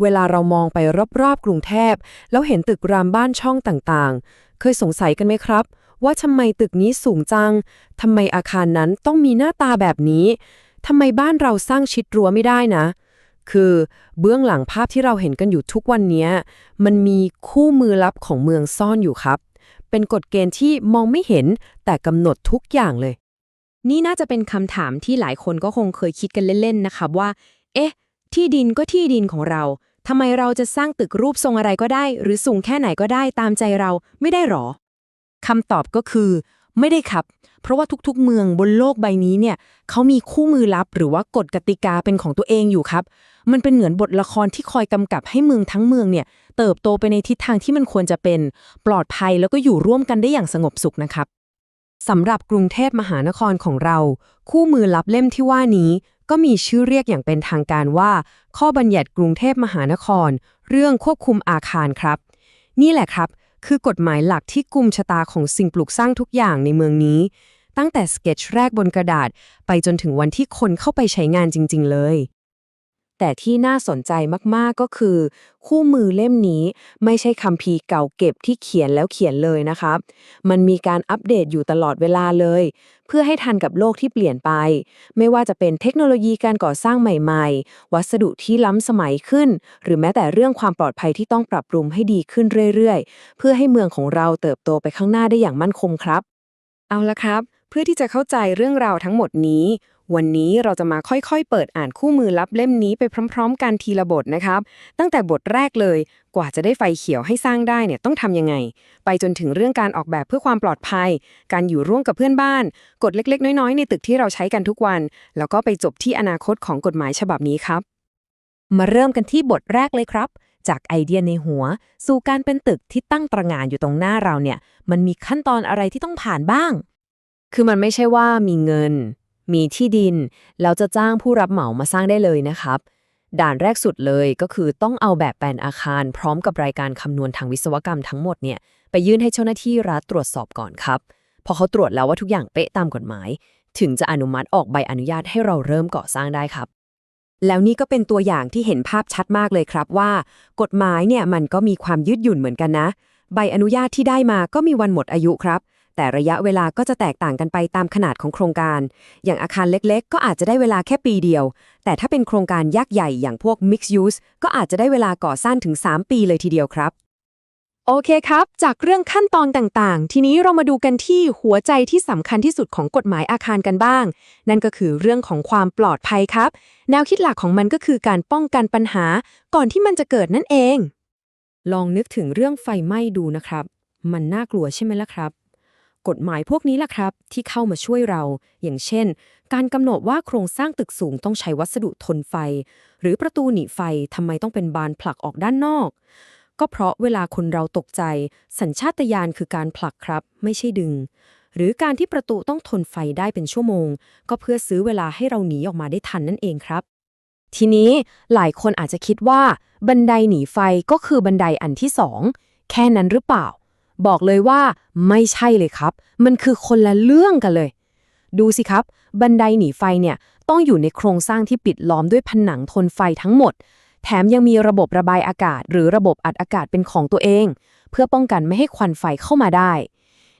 เวลาเรามองไปรอบๆ กรุงเทพ แล้วเห็นตึกรามบ้านช่องต่างๆ เคยสงสัยกันไหมครับ ว่าทำไมตึกนี้สูงจังทำไมอาคารนั้นต้องมีหน้าตาแบบนี้ทำไมบ้านเราสร้างชิดรั้วไม่ได้นะ คือเบื้องหลังภาพที่เราเห็นกันอยู่ทุกวันนี้มันมีคู่มือลับของเมืองซ่อนอยู่ครับ เป็นกฎเกณฑ์ที่มองไม่เห็นแต่กำหนดทุกอย่างเลย นี่น่าจะเป็นคำถามที่หลายคนก็คงเคยคิดกันเล่นๆนะครับว่า เอ๊ะ ที่ดินก็ที่ดินของเรา ทำไมเราจะสร้างตึกรูปทรงอะไรก็ได้ หรือสูงแค่ไหนก็ได้ตามใจเราไม่ได้หรอคำตอบก็คือ ไม่ได้ครับ เพราะว่าทุกๆ เมืองบนโลกใบนี้เนี่ยเขามีคู่มือลับหรือว่ากฎกติกาเป็นของตัวเองอยู่ครับ มันเป็นเหมือนบทละครที่คอยกำกับให้เมืองทั้งเมืองเนี่ยเติบโตไปในทิศทางที่มันควรจะเป็น ปลอดภัยแล้วก็อยู่ร่วมกันได้อย่างสงบสุขนะครับสำหรับกรุงเทพมหานครของเรา คู่มือลับเล่มที่ว่านี้ ก็มีชื่อเรียกอย่างเป็นทางการว่า ข้อบัญญัติกรุงเทพมหานคร เรื่องควบคุมอาคารครับ นี่แหละครับ คือกฎหมายหลักที่กุมชะตาของสิ่งปลูกสร้างทุกอย่างในเมืองนี้ ตั้งแต่สเก็ตชแรกบนกระดาษ ไปจนถึงวันที่คนเข้าไปใช้งานจริง ๆ เลย แต่ที่น่าสนใจมากๆก็คือ คู่มือเล่มนี้ไม่ใช่คัมภีร์เก่าเก็บที่เขียนแล้วเขียนเลยนะครับ มันมีการอัปเดตอยู่ตลอดเวลาเลย เพื่อให้ทันกับโลกที่เปลี่ยนไป ไม่ว่าจะเป็นเทคโนโลยีการก่อสร้างใหม่ๆ วัสดุที่ล้ำสมัยขึ้น หรือแม้แต่เรื่องความปลอดภัยที่ต้องปรับปรุงให้ดีขึ้นเรื่อยๆ เพื่อให้เมืองของเราเติบโตไปข้างหน้าได้อย่างมั่นคงครับ เอาละครับ เพื่อที่จะเข้าใจเรื่องราวทั้งหมดนี้ วันนี้เราจะมาค่อยๆ เปิดอ่านคู่มือลับเล่มนี้ไปพร้อม ๆ กันทีละบทนะครับ ตั้งแต่บทแรกเลย กว่าจะได้ไฟเขียวให้สร้างได้เนี่ยต้องทำยังไง ไปจนถึงเรื่องการออกแบบเพื่อความปลอดภัย การอยู่ร่วมกับเพื่อนบ้าน กฎเล็ก ๆ น้อยๆ ในตึกที่เราใช้กันทุกวัน แล้วก็ไปจบที่อนาคตของกฎหมายฉบับนี้ครับ มาเริ่มกันที่บทแรกเลยครับ จากไอเดียในหัว สู่การเป็นตึกที่ตั้งตระหง่านอยู่ตรงหน้าเราเนี่ย มันมีขั้นตอนอะไรที่ต้องผ่านบ้าง คือมันไม่ใช่ว่ามีเงิน มีที่ดิน แล้วจะจ้างผู้รับเหมามาสร้างได้เลยนะครับ ด่านแรกสุดเลยก็คือต้องเอาแบบแปลนอาคาร พร้อมกับรายการคำนวณทางวิศวกรรมทั้งหมดเนี่ยไปยื่นให้เจ้าหน้าที่รัฐตรวจสอบก่อนครับพอเขาตรวจแล้วว่าทุกอย่างเป๊ะตามกฎหมาย ถึงจะอนุมัติออกใบอนุญาตให้เราเริ่มก่อสร้างได้ครับ แล้วนี่ก็เป็นตัวอย่างที่เห็นภาพชัดมากเลยครับว่า กฎหมายเนี่ยมันก็มีความยืดหยุ่นเหมือนกันนะ ใบอนุญาตที่ได้มาก็มีวันหมดอายุครับ แต่ระยะเวลาก็จะแตกต่างกันไปตามขนาดของโครงการ อย่างอาคารเล็กๆ ก็อาจจะได้เวลาแค่ปีเดียว แต่ถ้าเป็นโครงการยักษ์ใหญ่อย่างพวก Mixed Use ก็อาจจะได้เวลาก่อสร้างถึง 3 ปีเลยทีเดียวครับ โอเคครับ จากเรื่องขั้นตอนต่างๆ ทีนี้เรามาดูกันที่หัวใจที่สำคัญที่สุดของกฎหมายอาคารกันบ้าง นั่นก็คือเรื่องของความปลอดภัยครับ แนวคิดหลักของมันก็คือการป้องกันปัญหา ก่อนที่มันจะเกิดนั่นเอง ลองนึกถึงเรื่องไฟไหม้ดูนะครับ มันน่ากลัวใช่ไหมล่ะครับ กฎหมายพวกนี้ล่ะครับ ที่เข้ามาช่วยเรา อย่างเช่น การกำหนดว่าโครงสร้างตึกสูงต้องใช้วัสดุทนไฟ หรือประตูหนีไฟทำไมต้องเป็นบานผลักออกด้านนอก ก็เพราะเวลาคนเราตกใจ สัญชาตญาณคือการผลักครับ ไม่ใช่ดึง หรือการที่ประตูต้องทนไฟได้เป็นชั่วโมง ก็เพื่อซื้อเวลาให้เราหนีออกมาได้ทันนั่นเองครับทีนี้หลายคนอาจจะคิดว่า บันไดหนีไฟก็คือบันไดอันที่สองแค่นั้นหรือเปล่า บอกเลยว่าไม่ใช่เลยครับ มันคือคนละเรื่องกันเลย ดูสิครับ บันไดหนีไฟเนี่ยต้องอยู่ในโครงสร้างที่ปิดล้อมด้วยผนังทนไฟทั้งหมด แถมยังมีระบบระบายอากาศ หรือระบบอัดอากาศเป็นของตัวเอง เพื่อป้องกันไม่ให้ควันไฟเข้ามาได้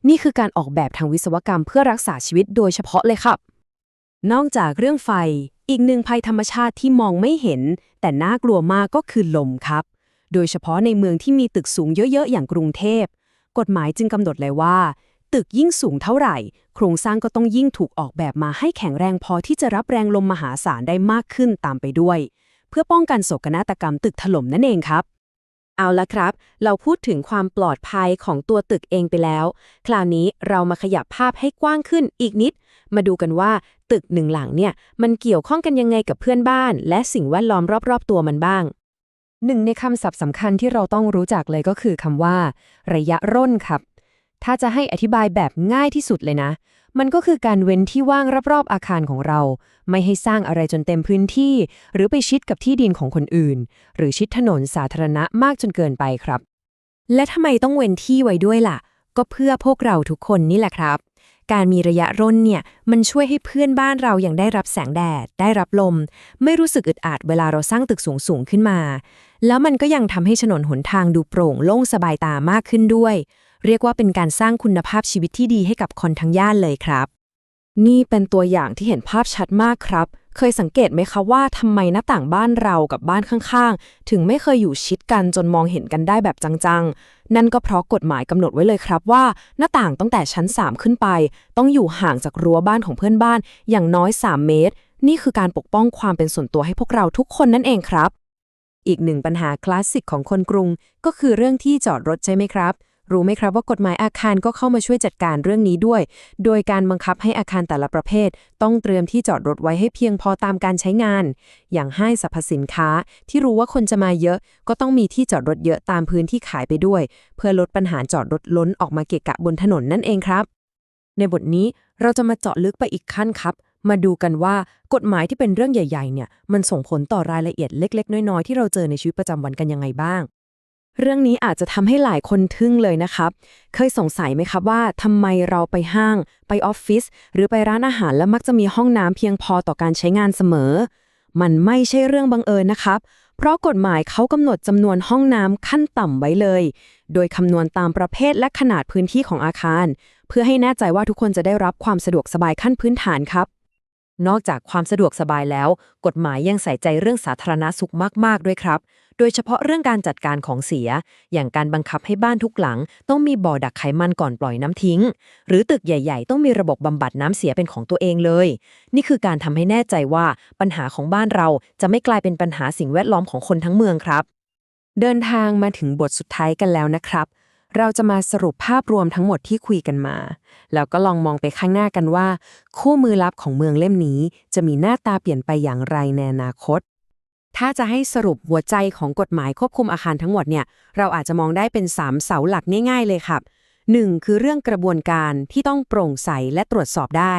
นี่คือการออกแบบทางวิศวกรรมเพื่อรักษาชีวิตโดยเฉพาะเลยครับ นอกจากเรื่องไฟ อีกหนึ่งภัยธรรมชาติที่มองไม่เห็น แต่น่ากลัวมากก็คือลมครับ โดยเฉพาะในเมืองที่มีตึกสูงเยอะๆ อย่างกรุงเทพ กฎหมายจึงกำหนดเลยว่า ตึกยิ่งสูงเท่าไหร่ โครงสร้างก็ต้องยิ่งถูกออกแบบมาให้แข็งแรงพอที่จะรับแรงลมมหาศาลได้มากขึ้นตามไปด้วย เพื่อป้องกันโศกนาฏกรรมตึกถล่มนั่นเองครับ เอาละครับ เราพูดถึงความปลอดภัยของตัวตึกเองไปแล้ว คราวนี้เรามาขยับภาพให้กว้างขึ้นอีกนิด มาดูกันว่าตึกหนึ่งหลังเนี่ยมันเกี่ยวข้องกันยังไงกับเพื่อนบ้าน และสิ่งแวดล้อมรอบๆตัวมันบ้าง หนึ่งในคำศัพท์สำคัญที่เราต้องรู้จักเลยก็คือคำว่า ระยะร่นครับ ถ้าจะให้อธิบายแบบง่ายที่สุดเลยนะ มันก็คือการเว้นที่ว่างรอบๆอาคารของเรา ไม่ให้สร้างอะไรจนเต็มพื้นที่ หรือไปชิดกับที่ดินของคนอื่น หรือชิดถนนสาธารณะมากจนเกินไปครับ และทำไมต้องเว้นที่ไว้ด้วยล่ะ ก็เพื่อพวกเราทุกคนนี่แหละครับ การมีระยะร่นเนี่ยมันช่วยให้เพื่อนบ้านเรายังได้รับแสงแดด ได้รับลม ไม่รู้สึกอึดอัดเวลาเราสร้างตึกสูงสูงขึ้นมา แล้วมันก็ยังทำให้ถนนหนทางดูโปร่งโล่งสบายตามากขึ้นด้วย เรียกว่าเป็นการสร้างคุณภาพชีวิตที่ดีให้กับคนทั้งย่านเลยครับ นี่เป็นตัวอย่างที่เห็นภาพชัดมากครับ เคยสังเกตไหมคะว่าทำไมหน้าต่างบ้านเรากับบ้านข้างๆ ถึงไม่เคยอยู่ชิดกันจนมองเห็นกันได้แบบจังๆ นั่นก็เพราะกฎหมายกำหนดไว้เลยครับว่า หน้าต่างตั้งแต่ชั้น 3 ขึ้นไป ต้องอยู่ห่างจากรั้วบ้านของเพื่อนบ้านอย่างน้อย 3 เมตร นี่คือการปกป้องความเป็นส่วนตัวให้พวกเราทุกคนนั่นเองครับ อีกหนึ่งปัญหาคลาสสิกของคนกรุง ก็คือเรื่องที่จอดรถใช่ไหมครับ รู้ไหมครับว่ากฎหมายอาคารก็เข้ามาช่วยจัดการเรื่องนี้ด้วย โดยการบังคับให้อาคารแต่ละประเภท ต้องเตรียมที่จอดรถไว้ให้เพียงพอตามการใช้งาน อย่างให้สรรพสินค้า ที่รู้ว่าคนจะมาเยอะ ก็ต้องมีที่จอดรถเยอะตามพื้นที่ขายไปด้วย เพื่อลดปัญหาจอดรถล้นออกมาเกะกะบนถนนนั่นเองครับ ในบทนี้เราจะมาเจาะลึกไปอีกขั้นครับ มาดูกันว่ากฎหมายที่เป็นเรื่องใหญ่ ๆ เนี่ย มันส่งผลต่อรายละเอียดเล็ก ๆ น้อย ๆ ที่เราเจอในชีวิตประจำวันกันยังไงบ้าง เรื่องนี้อาจจะทำให้หลายคนทึ่งเลยนะครับ เคยสงสัยไหมครับว่าทำไมเราไปห้าง ไปออฟฟิศหรือไปร้านอาหารแล้วมักจะมีห้องน้ำเพียงพอต่อการใช้งานเสมอ มันไม่ใช่เรื่องบังเอิญนะครับ เพราะกฎหมายเขากำหนดจำนวนห้องน้ำขั้นต่ำไว้เลย โดยคำนวณตามประเภทและขนาดพื้นที่ของอาคาร เพื่อให้แน่ใจว่าทุกคนจะได้รับความสะดวกสบายขั้นพื้นฐานครับ นอกจากความสะดวกสบายแล้ว กฎหมายยังใส่ใจเรื่องสาธารณสุขมาก ๆ ด้วยครับ โดยเฉพาะเรื่องการจัดการของเสีย อย่างการบังคับให้บ้านทุกหลัง ต้องมีบ่อดักไขมันก่อนปล่อยน้ำทิ้ง หรือตึกใหญ่ ๆ ต้องมีระบบบำบัดน้ำเสียเป็นของตัวเองเลย นี่คือการทำให้แน่ใจว่าปัญหาของบ้านเราจะไม่กลายเป็นปัญหาสิ่งแวดล้อมของคนทั้งเมืองครับ เดินทางมาถึงบทสุดท้ายกันแล้วนะครับ เราจะมาสรุปภาพรวมทั้งหมดที่คุยกันมา แล้วก็ลองมองไปข้างหน้ากันว่า คู่มือลับของเมืองเล่มนี้ จะมีหน้าตาเปลี่ยนไปอย่างไรในอนาคต ถ้าจะให้สรุปหัวใจของกฎหมายควบคุมอาคารทั้งหมดเนี่ย เราอาจจะมองได้เป็น 3 เสาหลักง่าย ๆ เลยครับ 1. คือเรื่องกระบวนการที่ต้องโปร่งใสและตรวจสอบได้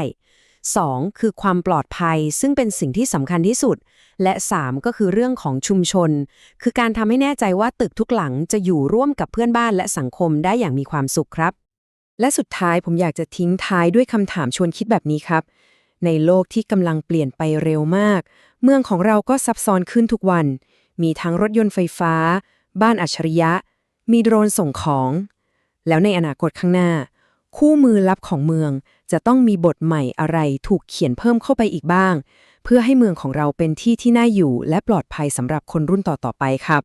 2. คือความปลอดภัยซึ่งเป็นสิ่งที่สำคัญที่สุด และ 3 ก็คือเรื่องของชุมชน คือการทำให้แน่ใจว่าตึกทุกหลังจะอยู่ร่วมกับเพื่อนบ้านและสังคมได้อย่างมีความสุขครับ และสุดท้ายผมอยากจะทิ้งท้ายด้วยคำถามชวนคิดแบบนี้ครับ ในโลกที่กำลังเปลี่ยนไปเร็วมาก เมืองของเราก็ซับซ้อนขึ้นทุกวัน มีทั้งรถยนต์ไฟฟ้า บ้านอัจฉริยะ มีโดรนส่งของ แล้วในอนาคตข้างหน้า คู่มือลับของเมือง จะต้องมีบทใหม่อะไรถูกเขียนเพิ่มเข้าไปอีกบ้าง เพื่อให้เมืองของเราเป็นที่ที่น่าอยู่ และปลอดภัยสำหรับคนรุ่นต่อๆไปครับ